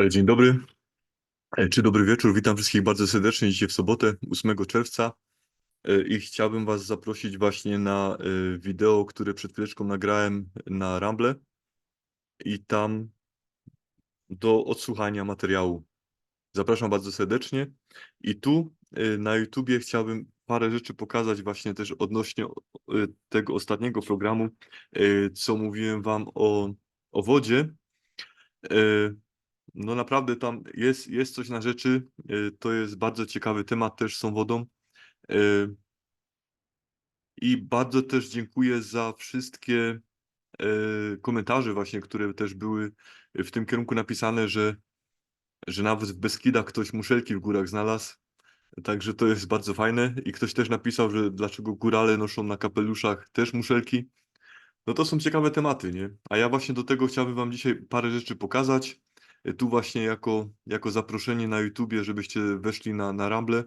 E, Dzień dobry, e, czy dobry wieczór. Witam wszystkich bardzo serdecznie dzisiaj w sobotę, 8 czerwca. E, I chciałbym Was zaprosić właśnie na wideo, które przed chwileczką nagrałem na Rumble i tam do odsłuchania materiału. Zapraszam bardzo serdecznie. I tu na YouTubie chciałbym parę rzeczy pokazać właśnie też odnośnie tego ostatniego programu, co mówiłem Wam o, o wodzie. E, No naprawdę tam jest, jest coś na rzeczy. y, To jest bardzo ciekawy temat też z tą wodą. Y, I bardzo też dziękuję za wszystkie y, komentarze właśnie, które też były w tym kierunku napisane, że, że nawet w Beskidach ktoś muszelki w górach znalazł. Także to jest bardzo fajne. I ktoś też napisał, że dlaczego górale noszą na kapeluszach też muszelki. No to są ciekawe tematy, nie? A ja właśnie do tego chciałbym Wam dzisiaj parę rzeczy pokazać. Tu właśnie jako, jako zaproszenie na YouTubie, żebyście weszli na, na Rumble,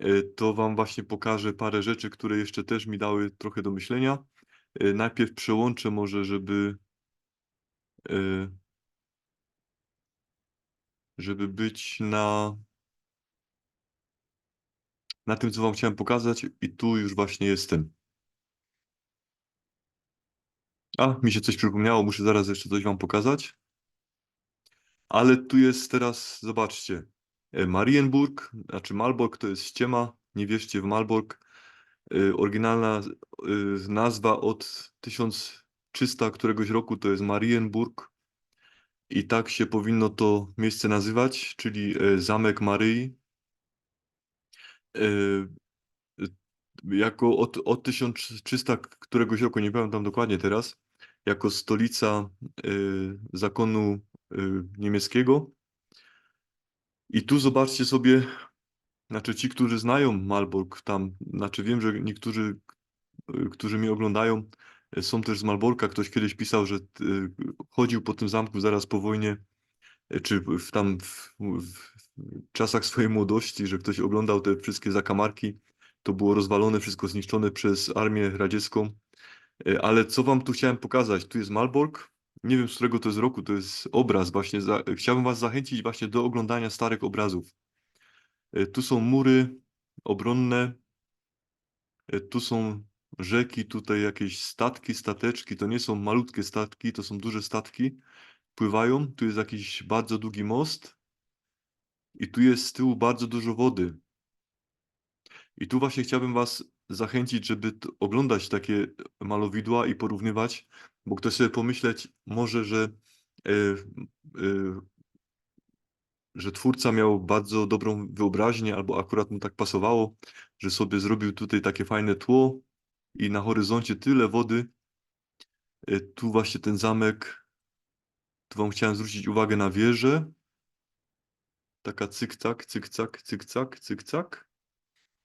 e, to Wam właśnie pokażę parę rzeczy, które jeszcze też mi dały trochę do myślenia. E, Najpierw przełączę może, żeby e, żeby być na na tym, co Wam chciałem pokazać i tu już właśnie jestem. A, mi się coś przypomniało, muszę zaraz jeszcze coś Wam pokazać. Ale tu jest teraz, zobaczcie, e, Marienburg, znaczy Malbork to jest ściema, nie wierzcie w Malbork. E, Oryginalna e, nazwa od 1300 któregoś roku to jest Marienburg i tak się powinno to miejsce nazywać, czyli Zamek Maryi. Jako od, od 1300 któregoś roku, nie pamiętam dokładnie teraz, jako stolica zakonu niemieckiego. I tu zobaczcie sobie, znaczy ci, którzy znają Malbork tam, znaczy wiem, że niektórzy, y, którzy mnie oglądają, y, są też z Malborka. Ktoś kiedyś pisał, że y, chodził po tym zamku zaraz po wojnie, y, czy w tam w, w czasach swojej młodości, że ktoś oglądał te wszystkie zakamarki. To było rozwalone, wszystko zniszczone przez armię radziecką. Y, Ale co wam tu chciałem pokazać? Tu jest Malbork. Nie wiem, z którego to jest roku, to jest obraz właśnie. Za, chciałbym was zachęcić właśnie do oglądania starych obrazów. E, Tu są mury obronne, e, tu są rzeki, tutaj jakieś statki, stateczki. To nie są malutkie statki, to są duże statki. Pływają. Tu jest jakiś bardzo długi most. I tu jest z tyłu bardzo dużo wody. I tu właśnie chciałbym Was zachęcić, żeby oglądać takie malowidła i porównywać, bo ktoś sobie pomyśleć może, że, e, e, że twórca miał bardzo dobrą wyobraźnię, albo akurat mu tak pasowało, że sobie zrobił tutaj takie fajne tło i na horyzoncie tyle wody. E, Tu właśnie ten zamek, tu Wam chciałem zwrócić uwagę na wieżę. Taka cyk-cak, cyk-cak, cyk-cak.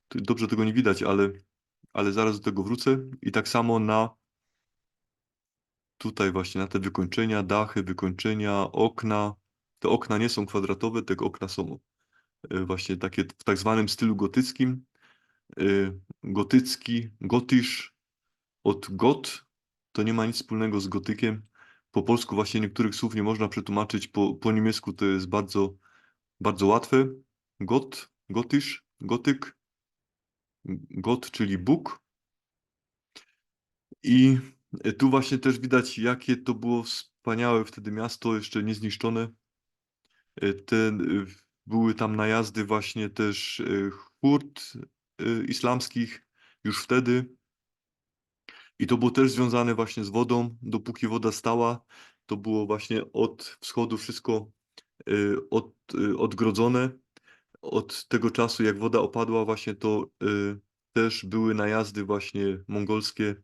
Tu Dobrze tego nie widać, ale, ale zaraz do tego wrócę. I tak samo na tutaj właśnie na te wykończenia, dachy, wykończenia, okna. Te okna nie są kwadratowe, te okna są e, właśnie takie w tak zwanym stylu gotyckim. E, Gotycki, gotysz od got to nie ma nic wspólnego z gotykiem. Po polsku właśnie niektórych słów nie można przetłumaczyć, po, po niemiecku to jest bardzo, bardzo łatwe. Got, gotysz, gotyk, got, czyli Bóg. I tu właśnie też widać, jakie to było wspaniałe wtedy miasto, jeszcze niezniszczone. E, e, były tam najazdy właśnie też e, hurt e, islamskich już wtedy. I to było też związane właśnie z wodą. Dopóki woda stała, to było właśnie od wschodu wszystko e, od, e, odgrodzone. Od tego czasu, jak woda opadła, właśnie to e, też były najazdy właśnie mongolskie.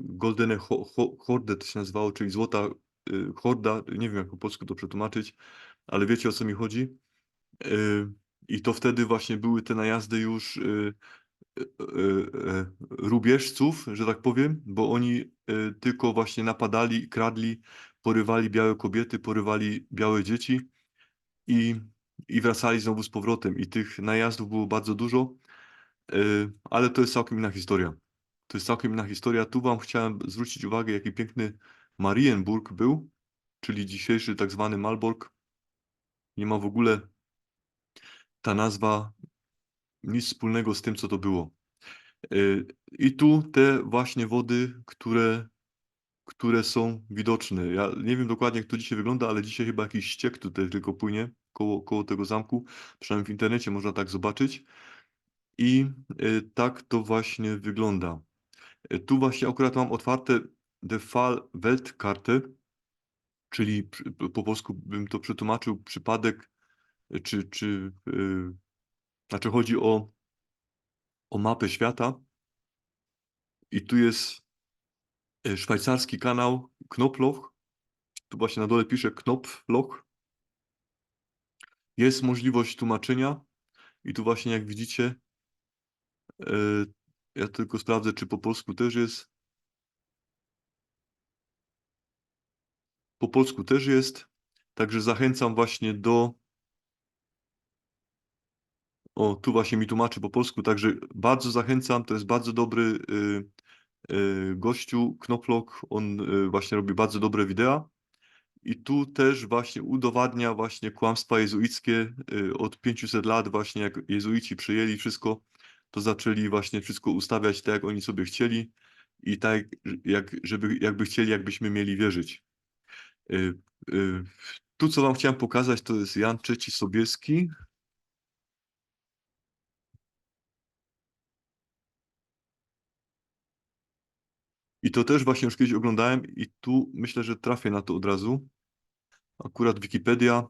Goldene Ho- Ho- Horde to się nazywało, czyli złota e, horda. Nie wiem, jak po polsku to przetłumaczyć, ale wiecie o co mi chodzi. E, I to wtedy właśnie były te najazdy już e, rubieżców, że tak powiem, bo oni tylko właśnie napadali, kradli, porywali białe kobiety, porywali białe dzieci i, i wracali znowu z powrotem. I tych najazdów było bardzo dużo, ale to jest całkiem inna historia. To jest całkiem inna historia. Tu wam chciałem zwrócić uwagę, jaki piękny Marienburg był, czyli dzisiejszy tak zwany Malbork. Nie ma w ogóle ta nazwa nic wspólnego z tym, co to było. Y, I tu te właśnie wody, które, które są widoczne. Ja nie wiem dokładnie, jak to dzisiaj wygląda, ale dzisiaj chyba jakiś ściek tutaj tylko płynie koło, koło tego zamku. Przynajmniej w internecie można tak zobaczyć. I y, tak to właśnie wygląda. Tu właśnie akurat mam otwarte The Fall Weltkarte, czyli po polsku bym to przetłumaczył przypadek, czy, czy y, znaczy chodzi o, o mapę świata. I tu jest y, szwajcarski kanał Knopfloch. Tu właśnie na dole pisze Knopfloch. Jest możliwość tłumaczenia. I tu właśnie jak widzicie, y, ja tylko sprawdzę, czy po polsku też jest. Po polsku też jest. Także zachęcam właśnie do. O, tu właśnie mi tłumaczy po polsku, także bardzo zachęcam. To jest bardzo dobry y, y, gościu, Knopfloch. On y, właśnie robi bardzo dobre wideo. I tu też właśnie udowadnia właśnie kłamstwa jezuickie. Y, Od 500 lat właśnie jak jezuici przyjęli wszystko, to zaczęli właśnie wszystko ustawiać tak, jak oni sobie chcieli i tak, jak, żeby, jakby chcieli, jakbyśmy mieli wierzyć. Y, y, Tu, co wam chciałem pokazać, to jest Jan III Sobieski. I to też właśnie już kiedyś oglądałem i tu myślę, że trafię na to od razu. Akurat Wikipedia.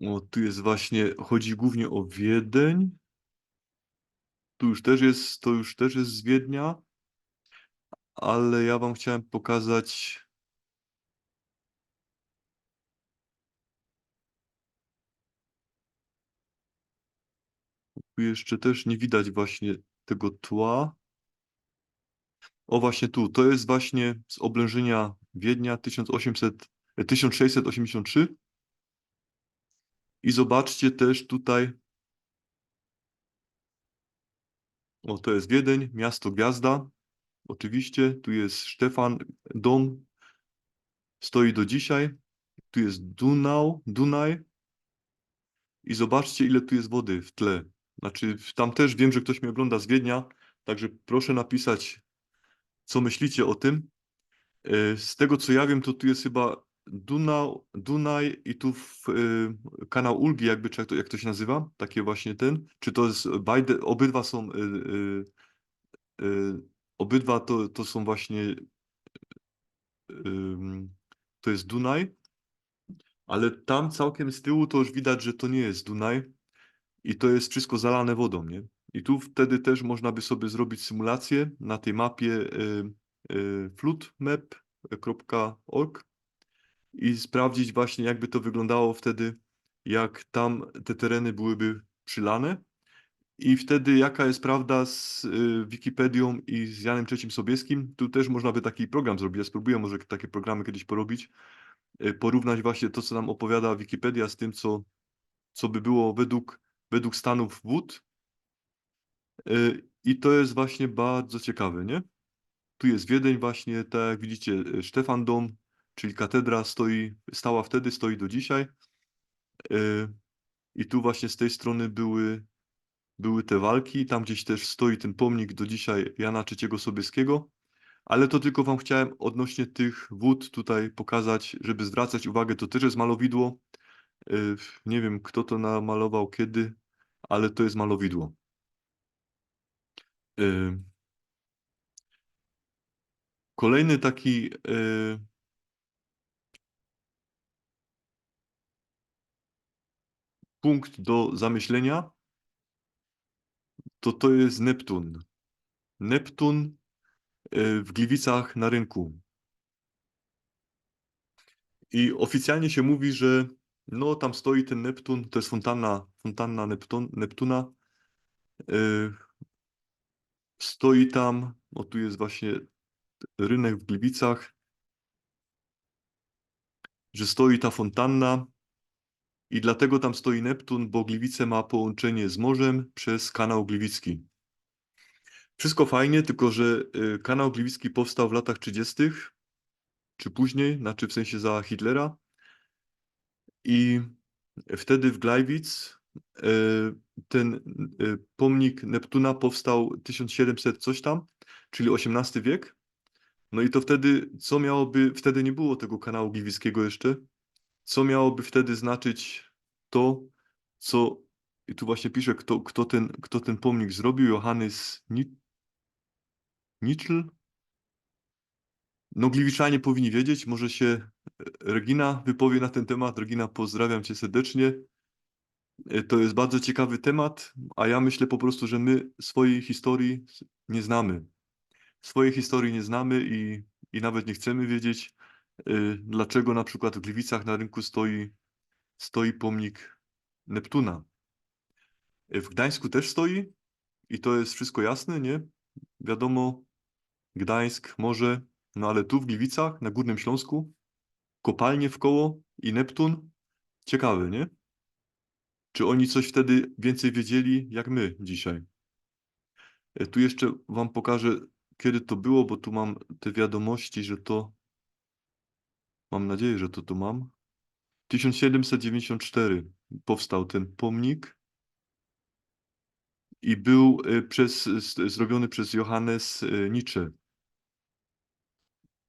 O, tu jest właśnie, chodzi głównie o Wiedeń. Tu już też jest, to już też jest z Wiednia. Ale ja wam chciałem pokazać Tu jeszcze też nie widać właśnie tego tła. O właśnie tu, to jest właśnie z oblężenia Wiednia 1800, e, 1683. I zobaczcie też tutaj, o to jest Wiedeń, miasto Gwiazda. Oczywiście, tu jest Stefan, dom stoi do dzisiaj. Tu jest Dunał, Dunaj. I zobaczcie, ile tu jest wody w tle. Znaczy, tam też wiem, że ktoś mnie ogląda z Wiednia, także proszę napisać, co myślicie o tym. E, Z tego co ja wiem, to tu jest chyba Dunał, Dunaj i tu w, y, kanał Ulgi, jakby, czy jak to, jak to się nazywa? Takie właśnie ten. Czy to jest, bajde, obydwa są, y, y, y, obydwa to, to są właśnie, ym, to jest Dunaj, ale tam całkiem z tyłu to już widać, że to nie jest Dunaj i to jest wszystko zalane wodą, nie? I tu wtedy też można by sobie zrobić symulację na tej mapie y, y, floodmap.org i sprawdzić właśnie, jakby to wyglądało wtedy, jak tam te tereny byłyby przylane. I wtedy jaka jest prawda z y, Wikipedią i z Janem III Sobieskim. Tu też można by taki program zrobić. Ja spróbuję może takie programy kiedyś porobić. y, Porównać właśnie to, co nam opowiada Wikipedia z tym, co, co by było według, według stanów wód. Y, I to jest właśnie bardzo ciekawe, nie? Tu jest Wiedeń właśnie, tak jak widzicie, Stefan Dom, czyli katedra stoi, stała wtedy, stoi do dzisiaj. Y, I tu właśnie z tej strony były, były te walki, tam gdzieś też stoi ten pomnik do dzisiaj Jana III Sobieskiego. Ale to tylko wam chciałem odnośnie tych wód tutaj pokazać, żeby zwracać uwagę, to też jest malowidło. Y, Nie wiem, kto to namalował, kiedy, ale to jest malowidło. Y, Kolejny taki punkt do zamyślenia to to jest Neptun. Neptun y, w Gliwicach na rynku. I oficjalnie się mówi, że no tam stoi ten Neptun, to jest fontanna, fontanna Neptun, Neptuna. Y, Stoi tam, o tu jest właśnie rynek w Gliwicach, że stoi ta fontanna i dlatego tam stoi Neptun, bo Gliwice ma połączenie z morzem przez kanał Gliwicki. Wszystko fajnie, tylko że y, kanał Gliwicki powstał w latach 30. czy później, znaczy w sensie za Hitlera. I wtedy w Gleiwitz e, ten e, pomnik Neptuna powstał 1700 coś tam, czyli XVIII wiek. No i to wtedy, co miałoby, wtedy nie było tego kanału gliwickiego jeszcze, co miałoby wtedy znaczyć to, co, i tu właśnie pisze, kto, kto, ten, kto ten pomnik zrobił, Johannes Ni- Nitschl. No gliwiczanie powinni wiedzieć, może się e, Regina wypowie na ten temat. Regina, pozdrawiam cię serdecznie. E, To jest bardzo ciekawy temat, a ja myślę po prostu, że my swojej historii nie znamy. Swojej historii nie znamy i, i nawet nie chcemy wiedzieć, dlaczego na przykład w Gliwicach na rynku stoi, stoi pomnik Neptuna. Y, W Gdańsku też stoi i to jest wszystko jasne, nie? Wiadomo, Gdańsk, morze, no ale tu w Gliwicach, na Górnym Śląsku, kopalnie w koło i Neptun. Ciekawe, nie? Czy oni coś wtedy więcej wiedzieli, jak my dzisiaj? E, Tu jeszcze wam pokażę, kiedy to było, bo tu mam te wiadomości, że to. Mam nadzieję, że to tu mam. 1794 powstał ten pomnik i był e, przez, zrobiony przez Johannes e, Nietzsche.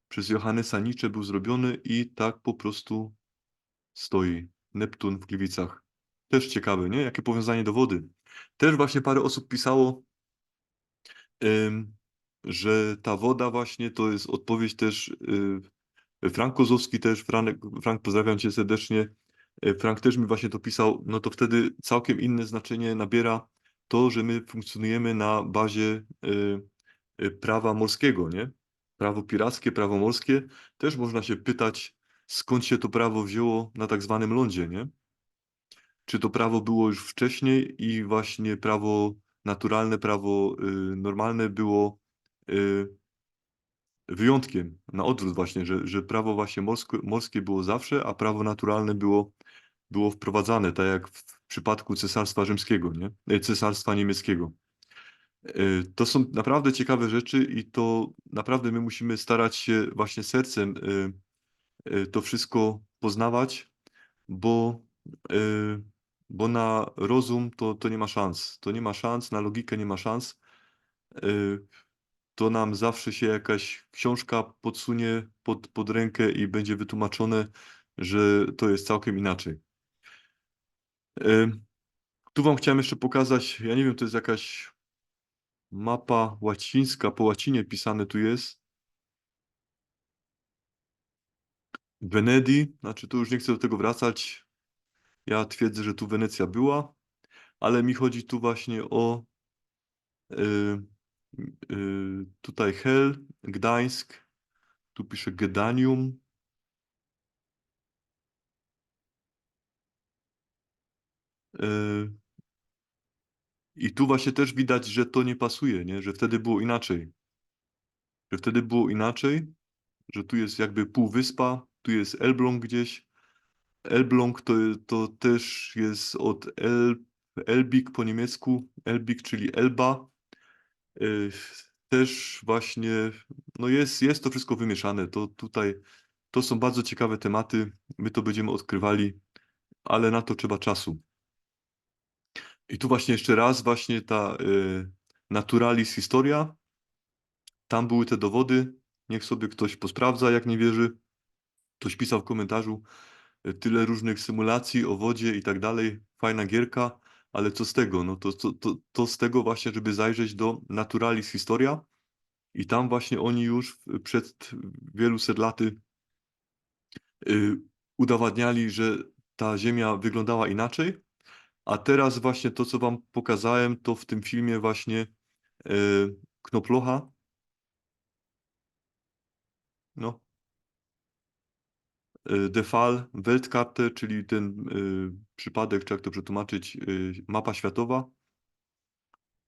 Przez Johannesa Nietzsche był zrobiony i tak po prostu stoi. Neptun w Gliwicach. Też ciekawe, nie? Jakie powiązanie do wody. Też właśnie parę osób pisało, że ta woda właśnie to jest odpowiedź też y, Frank Kozłowski też, Frank pozdrawiam cię serdecznie. Y, Frank też mi właśnie to pisał, no to wtedy całkiem inne znaczenie nabiera to, że my funkcjonujemy na bazie y, y, prawa morskiego, nie? Prawo pirackie, prawo morskie. Też można się pytać, skąd się to prawo wzięło na tak zwanym lądzie, nie? Czy to prawo było już wcześniej i właśnie prawo naturalne, prawo normalne było wyjątkiem, na odwrót właśnie, że, że prawo właśnie morskie, morskie było zawsze, a prawo naturalne było, było wprowadzane, tak jak w przypadku Cesarstwa Rzymskiego, nie? E, Cesarstwa Niemieckiego. E, To są naprawdę ciekawe rzeczy i to naprawdę my musimy starać się właśnie sercem e, to wszystko poznawać, bo, bo na rozum to, to nie ma szans. To nie ma szans, na logikę nie ma szans. To nam zawsze się jakaś książka podsunie pod, pod rękę i będzie wytłumaczone, że to jest całkiem inaczej. Tu wam chciałem jeszcze pokazać, ja nie wiem, to jest jakaś mapa łacińska, po łacinie pisane tu jest. Venedii, znaczy tu już nie chcę do tego wracać. Ja twierdzę, że tu Wenecja była, ale mi chodzi tu właśnie o y, y, tutaj Hel, Gdańsk, tu pisze Gedanium. Y, I tu właśnie też widać, że to nie pasuje, nie? że wtedy było inaczej. Że wtedy było inaczej, że tu jest jakby półwyspa, tu jest Elbląg gdzieś. Elbląg to, to też jest od El, Elbik po niemiecku, Elbik, czyli Elba. Y, Też właśnie, no jest, jest to wszystko wymieszane. To tutaj, to są bardzo ciekawe tematy. My to będziemy odkrywali, ale na to trzeba czasu. I tu właśnie jeszcze raz właśnie ta y, Naturalis Historia. Tam były te dowody. Niech sobie ktoś posprawdza, jak nie wierzy. Ktoś pisał w komentarzu y, tyle różnych symulacji o wodzie i tak dalej. Fajna gierka, ale co z tego? No to, to, to, to z tego właśnie, żeby zajrzeć do Naturalis Historia. I tam właśnie oni już przed wielu set laty y, udowadniali, że ta Ziemia wyglądała inaczej. A teraz właśnie to, co wam pokazałem, to w tym filmie właśnie y, Knoplocha. No. Y, Der Fall Weltkarte, czyli ten y, przypadek, czy jak to przetłumaczyć, y, mapa światowa.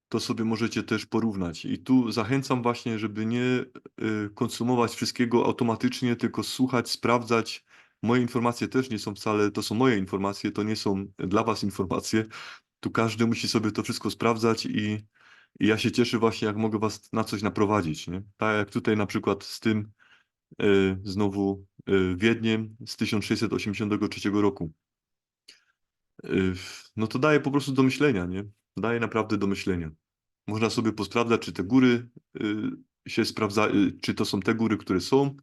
To sobie możecie też porównać. I tu zachęcam właśnie, żeby nie y, konsumować wszystkiego automatycznie, tylko słuchać, sprawdzać. Moje informacje też nie są wcale, to są moje informacje, to nie są dla was informacje. Tu każdy musi sobie to wszystko sprawdzać i, i ja się cieszę właśnie, jak mogę was na coś naprowadzić, nie? Tak jak tutaj na przykład z tym, e, znowu e, Wiedniem z 1683 roku. E, No to daje po prostu do myślenia, nie? Daje naprawdę do myślenia. Można sobie posprawdzać, czy te góry y, się sprawdza, y, czy to są te góry, które są,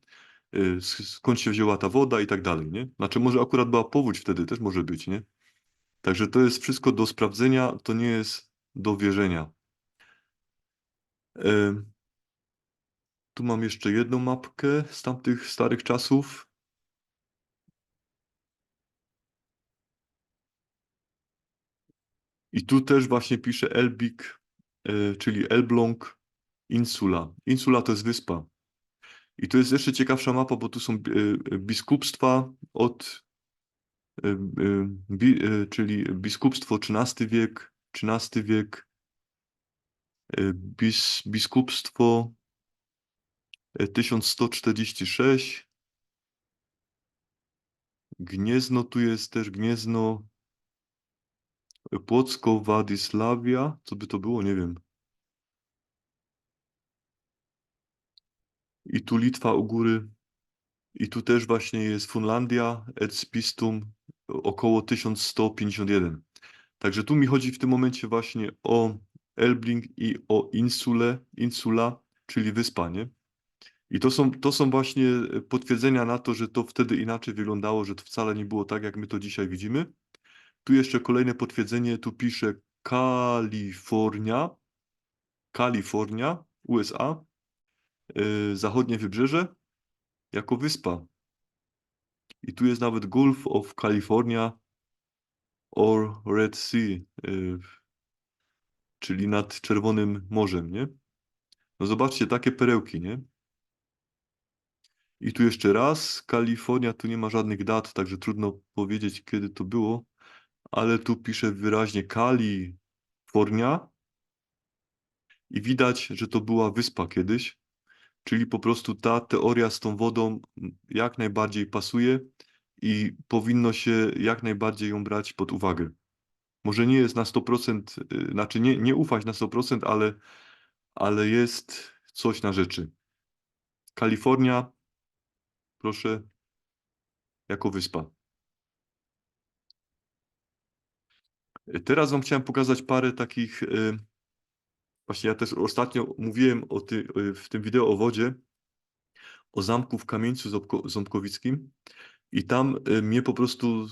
y, sk- skąd się wzięła ta woda i tak dalej, nie? Znaczy może akurat była powódź wtedy, też może być, nie? Także to jest wszystko do sprawdzenia, to nie jest do wierzenia. Tu mam jeszcze jedną mapkę z tamtych starych czasów. I tu też właśnie pisze Elbik, e, czyli Elbląg Insula. Insula to jest wyspa. I to jest jeszcze ciekawsza mapa, bo tu są e, biskupstwa od, e, czyli biskupstwo XIII wiek, XIII wiek, bis, biskupstwo 1146, Gniezno tu jest też Gniezno, Płocko, Władysławia, co by to było, nie wiem. I tu Litwa u góry. I tu też właśnie jest Funlandia, Erzbistum, około 1151. Także tu mi chodzi w tym momencie właśnie o Elbling i o Insule, Insula, czyli wyspa, nie? I to są, to są właśnie potwierdzenia na to, że to wtedy inaczej wyglądało, że to wcale nie było tak, jak my to dzisiaj widzimy. Tu jeszcze kolejne potwierdzenie, tu pisze Kalifornia, Kalifornia, USA, yy, zachodnie wybrzeże, jako wyspa. I tu jest nawet Gulf of California or Red Sea, y, czyli nad Czerwonym Morzem, nie? No zobaczcie, takie perełki, nie? I tu jeszcze raz, Kalifornia, tu nie ma żadnych dat, także trudno powiedzieć, kiedy to było, ale tu pisze wyraźnie Kalifornia i widać, że to była wyspa kiedyś, czyli po prostu ta teoria z tą wodą jak najbardziej pasuje i powinno się jak najbardziej ją brać pod uwagę. Może nie jest na 100%, y, znaczy nie, nie ufać na 100%, ale, ale jest coś na rzeczy. Kalifornia, proszę, jako wyspa. Teraz Wam chciałem pokazać parę takich. y, Właśnie ja też ostatnio mówiłem o ty, y, w tym wideo o wodzie, o zamku w Kamieńcu Ząbko- Ząbkowickim. I tam y, mnie po prostu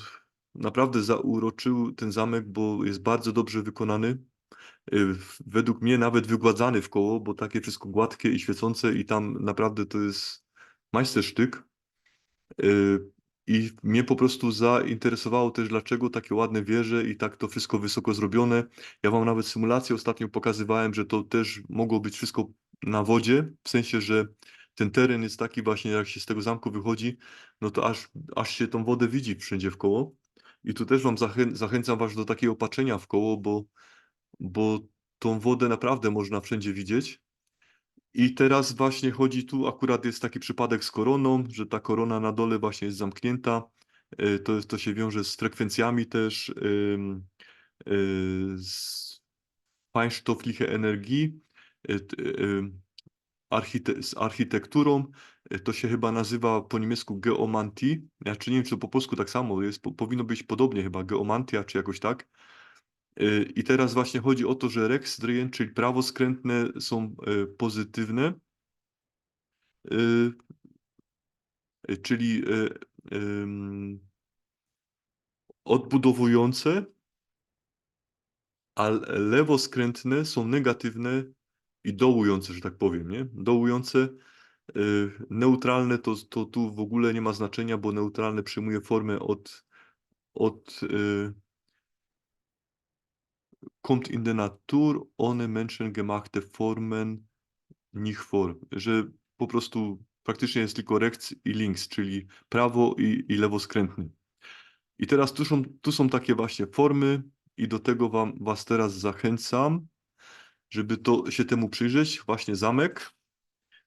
naprawdę zauroczył ten zamek, bo jest bardzo dobrze wykonany. Według mnie nawet wygładzany w koło, bo takie wszystko gładkie i świecące i tam naprawdę to jest majstersztyk. Y, I mnie po prostu zainteresowało też, dlaczego takie ładne wieże i tak to wszystko wysoko zrobione. Ja wam nawet symulację ostatnio pokazywałem, że to też mogło być wszystko na wodzie, w sensie, że ten teren jest taki właśnie, jak się z tego zamku wychodzi, no to aż, aż się tą wodę widzi wszędzie w koło. I tu też wam zachę zachęcam was do takiego patrzenia w koło, bo, bo tą wodę naprawdę można wszędzie widzieć. I teraz właśnie chodzi tu, akurat jest taki przypadek z koroną, że ta korona na dole właśnie jest zamknięta. Y, To, to się wiąże z frekwencjami też, y, z feinstoffliche energii, archite z architekturą. To się chyba nazywa po niemiecku geomantii. Ja czy nie wiem, czy to po polsku tak samo jest, po, powinno być podobnie chyba, geomantia czy jakoś tak. Y, I teraz właśnie chodzi o to, że rechtsdrehen, czyli prawoskrętne są y, pozytywne, y, czyli odbudowujące, a lewoskrętne są negatywne i dołujące, że tak powiem, nie? Dołujące, neutralne to, to tu w ogóle nie ma znaczenia, bo neutralne przyjmuje formę od, od kommt in der Natur ohne menschengemachte Formen nicht vor, że po prostu praktycznie jest tylko rechts i links, czyli prawo i, i lewoskrętny. I teraz tu są, tu są takie właśnie formy i do tego wam, was teraz zachęcam, żeby to się temu przyjrzeć. Właśnie zamek.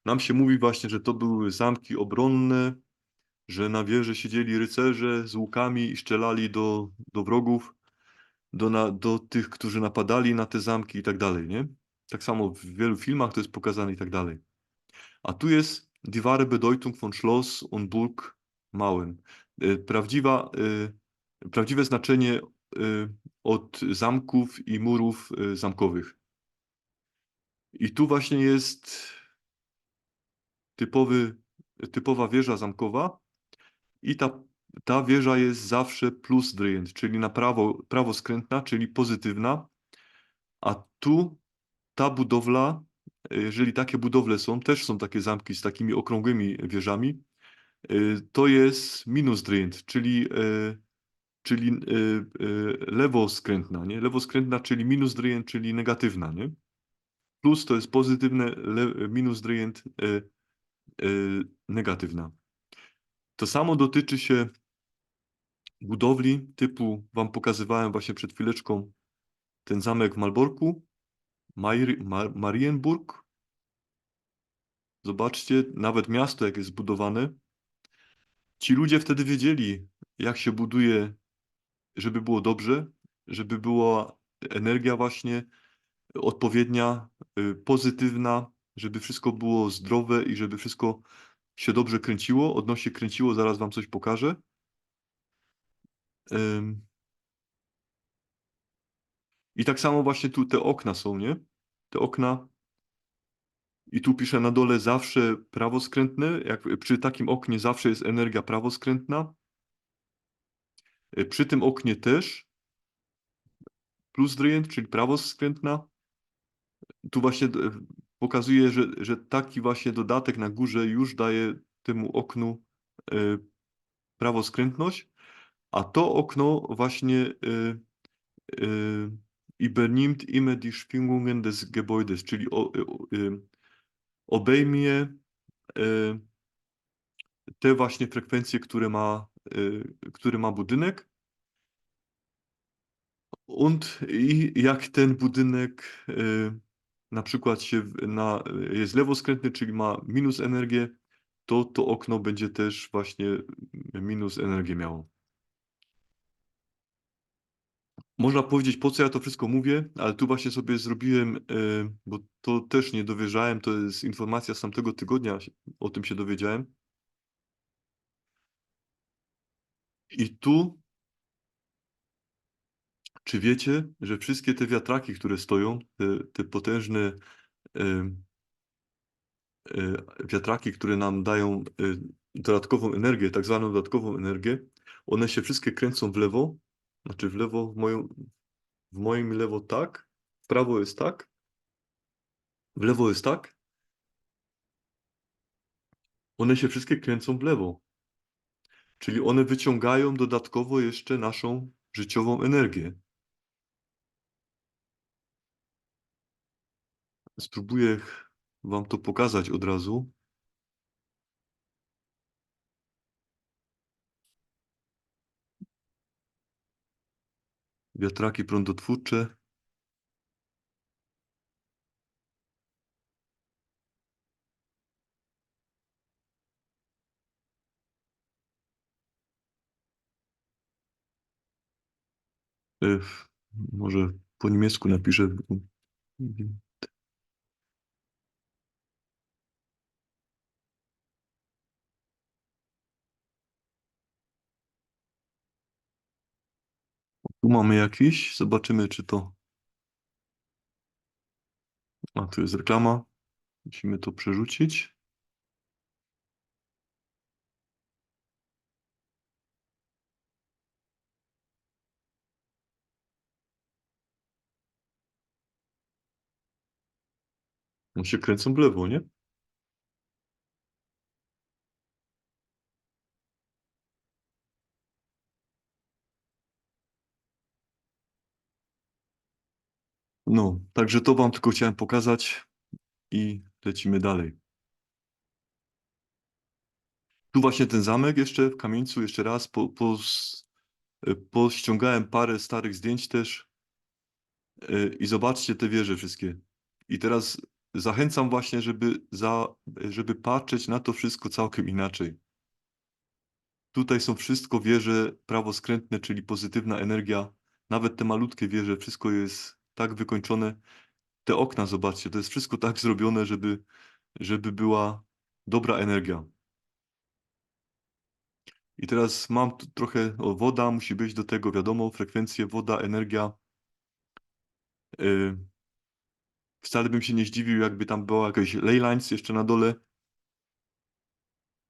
Nam się mówi właśnie, że to były zamki obronne, że na wieży siedzieli rycerze z łukami i strzelali do, do wrogów, do, na, do tych, którzy napadali na te zamki i tak dalej, nie? Tak samo w wielu filmach to jest pokazane i tak dalej. A tu jest die wahre Bedeutung von Schloss und Burg Mauern. Y, Prawdziwa, y, prawdziwe znaczenie y, od zamków i murów zamkowych. I tu właśnie jest typowy, typowa wieża zamkowa i ta, ta wieża jest zawsze plusdrehend, czyli na prawo, prawo skrętna, czyli pozytywna, a tu ta budowla, jeżeli takie budowle są, też są takie zamki z takimi okrągłymi wieżami, y, to jest minusdrehend, czyli, y, czyli y, lewoskrętna, nie? Lewoskrętna, czyli minusdrehend, czyli negatywna, nie? Plus to jest pozytywne, le, minusdrehend, negatywna. To samo dotyczy się budowli typu, wam pokazywałem właśnie przed chwileczką ten zamek w Malborku, Marienburg. Zobaczcie, nawet miasto jak jest zbudowane. Ci ludzie wtedy wiedzieli, jak się buduje, żeby było dobrze, żeby była energia właśnie odpowiednia, y, pozytywna, żeby wszystko było zdrowe i żeby wszystko się dobrze kręciło. Odnośnie kręciło, zaraz wam coś pokażę. I tak samo właśnie tu te okna są, nie? Te okna. I tu piszę na dole zawsze prawoskrętne. Jak przy takim oknie zawsze jest energia prawoskrętna. Y, Przy tym oknie też. Plus dryjent, czyli prawoskrętna. Tu właśnie d- pokazuje, że, że taki właśnie dodatek na górze już daje temu oknu y, prawoskrętność, a to okno właśnie y, y, übernimmt immer die Schwingungen des Gebäudes, czyli y, y, obejmie y, te właśnie frekwencje, które ma, y, które ma budynek. Und i jak ten budynek y, na przykład się na, jest lewoskrętny, czyli ma minus energię, to to okno będzie też właśnie minus energię miało. Można powiedzieć, po co ja to wszystko mówię, ale tu właśnie sobie zrobiłem, y, bo to też nie dowierzałem, to jest informacja z tamtego tygodnia, o tym się dowiedziałem. I tu, czy wiecie, że wszystkie te wiatraki, które stoją, te, te potężne y, y, wiatraki, które nam dają dodatkową energię, tak zwaną dodatkową energię, one się wszystkie kręcą w lewo, znaczy w lewo, w moją, w moim lewo tak, w prawo jest tak, w lewo jest tak, one się wszystkie kręcą w lewo. Czyli one wyciągają dodatkowo jeszcze naszą życiową energię. Spróbuję wam to pokazać od razu. Wiatraki prądotwórcze. E, Może po niemiecku napiszę. Tu mamy jakiś. Zobaczymy, czy to. A tu jest reklama. Musimy to przerzucić. On się kręcą w lewo, nie? No, także to wam tylko chciałem pokazać i lecimy dalej. Tu właśnie ten zamek jeszcze w Kamieńcu, jeszcze raz po, po, pościągałem parę starych zdjęć też y, i zobaczcie te wieże wszystkie. I teraz zachęcam właśnie, żeby, za, żeby patrzeć na to wszystko całkiem inaczej. Tutaj są wszystko wieże prawoskrętne, czyli pozytywna energia. Nawet te malutkie wieże, wszystko jest tak wykończone. Te okna, zobaczcie, to jest wszystko tak zrobione, żeby, żeby była dobra energia. I teraz mam trochę, o, woda musi być do tego, wiadomo, frekwencje, woda, energia. Yy, wcale bym się nie zdziwił, jakby tam była jakaś ley lines jeszcze na dole.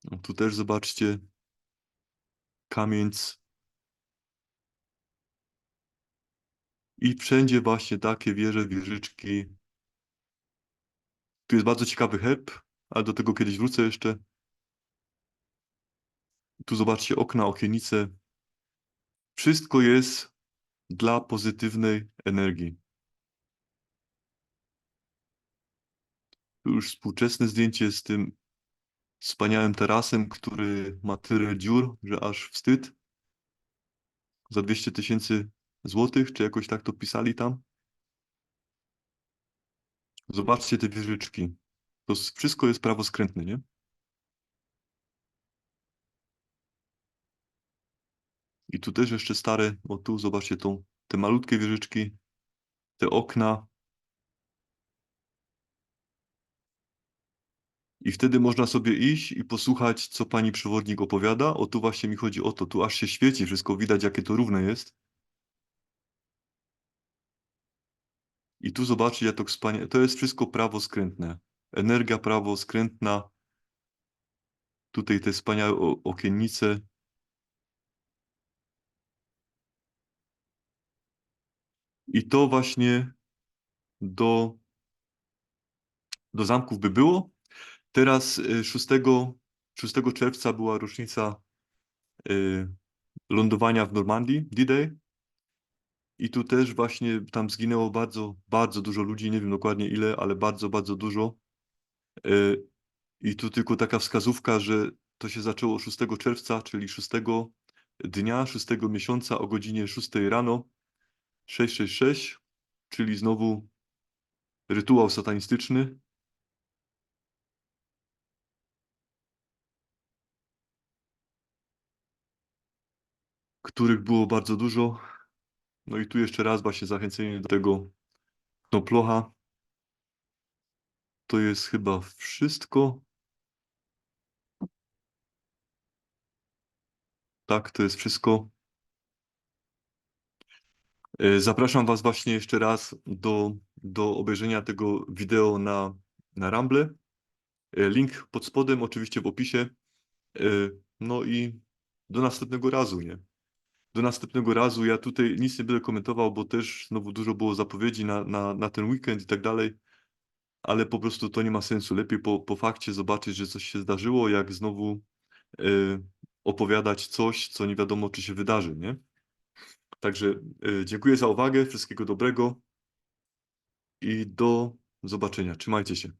No, tu też zobaczcie. Kamień. I wszędzie właśnie takie wieże, wieżyczki. Tu jest bardzo ciekawy herb, ale do tego kiedyś wrócę jeszcze. Tu zobaczcie okna, okienice. Wszystko jest dla pozytywnej energii. Tu już współczesne zdjęcie z tym wspaniałym tarasem, który ma tyle dziur, że aż wstyd. Za 200 tysięcy złotych, czy jakoś tak to pisali tam. Zobaczcie te wieżyczki. To wszystko jest prawoskrętne, nie? I tu też jeszcze stare, o tu zobaczcie tą, te malutkie wieżyczki, te okna. I wtedy można sobie iść i posłuchać, co pani przewodnik opowiada. O tu właśnie mi chodzi o to, tu aż się świeci, wszystko widać, jakie to równe jest. I tu zobaczcie, jak to wspaniale, to jest wszystko prawoskrętne. Energia prawoskrętna. Tutaj te wspaniałe okiennice. I to właśnie do, do zamków by było. Teraz y, 6, 6 czerwca była rocznica y, lądowania w Normandii, D-Day. I tu też właśnie tam zginęło bardzo, bardzo dużo ludzi, nie wiem dokładnie ile, ale bardzo, bardzo dużo. Y, I tu tylko taka wskazówka, że to się zaczęło 6 czerwca, czyli 6 dnia, 6 miesiąca o godzinie 6 rano, 666, czyli znowu rytuał satanistyczny. których było bardzo dużo. No i tu jeszcze raz właśnie zachęcenie do tego knoplocha. To jest chyba wszystko. Tak, to jest wszystko. E, Zapraszam Was właśnie jeszcze raz do, do obejrzenia tego wideo na, na Rumble. E, Link pod spodem, oczywiście w opisie. E, No i do następnego razu, nie? Do następnego razu. Ja tutaj nic nie będę komentował, bo też znowu dużo było zapowiedzi na, na, na ten weekend i tak dalej. Ale po prostu to nie ma sensu. Lepiej po, po fakcie zobaczyć, że coś się zdarzyło, jak znowu e, opowiadać coś, co nie wiadomo, czy się wydarzy, nie? Także e, dziękuję za uwagę, wszystkiego dobrego i do zobaczenia. Trzymajcie się.